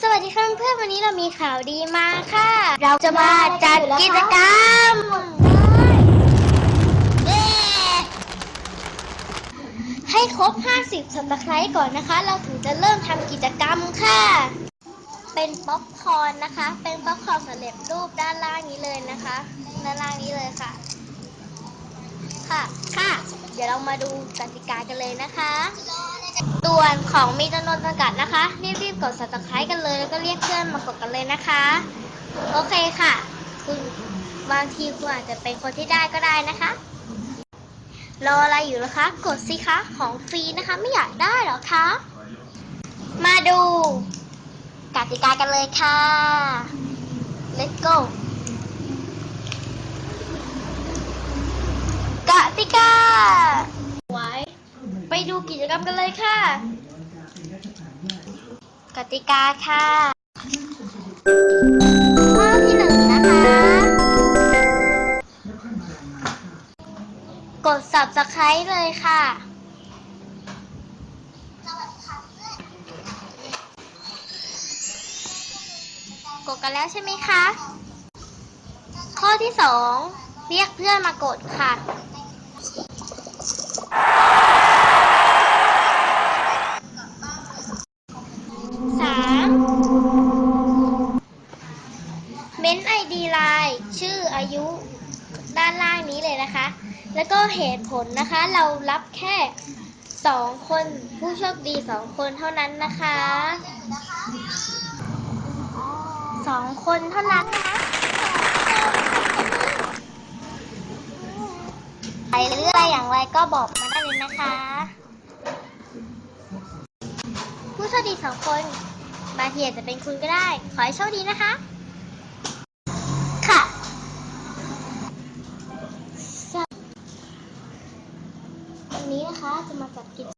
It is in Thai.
สวัสดีค่ะเพื่อนๆวันนี้เรามีข่าวดีมาค่ะ เราจะมาจัดกิจกรรมให้ครบ 50สับตะไคร้ก่อนนะคะ เราถึงจะเริ่มทำกิจกรรมค่ะ เป็นป๊อปคอร์นนะคะ เป็นป๊อปคอร์นสำเร็จรูปด้านล่างนี้เลยนะคะ ด้านล่างนี้เลยค่ะ ค่ะ ค่ะ เดี๋ยวเรามาดูกติกากันเลยนะคะส่วนของมีจำนวนจำกัดนะคะ กด subscribe กันเลย แล้วก็เรียกเพื่อนมากดกันเลยนะคะ โอเคค่ะ คุณบางทีคุณอาจจะเป็นคนที่ได้ก็ได้นะคะรออะไรอยู่นะคะ กดสิคะของฟรีนะคะ ไม่อยากได้หรอคะ มาดูกติกากันเลยค่ะ let's go กติกาไว้ ไปดูกิจกรรมกันเลยค่ะ กติกาค่ะข้อที่หนึ่งนะคะ กด subscribe เลยค่ะ กดกันแล้วใช่ไหมคะ ข้อที่สองเรียกเพื่อนมากดค่ะ ดีไลน์ชื่ออายุด้านล่างนี้เลยนะคะ แล้วก็เหตุผลนะคะเรารับแค่สองคนผู้โชคดีสองคนเท่านั้นนะคะสองคนเท่านั้นนะคะใครเลือกอะไรอย่างไรก็บอกมาได้เลยนะคะ ผู้โชคดีสองคนบางทีอาจจะเป็นคุณก็ได้ ขอให้โชคดีนะคะ นะคะ จะมาจัดกิจ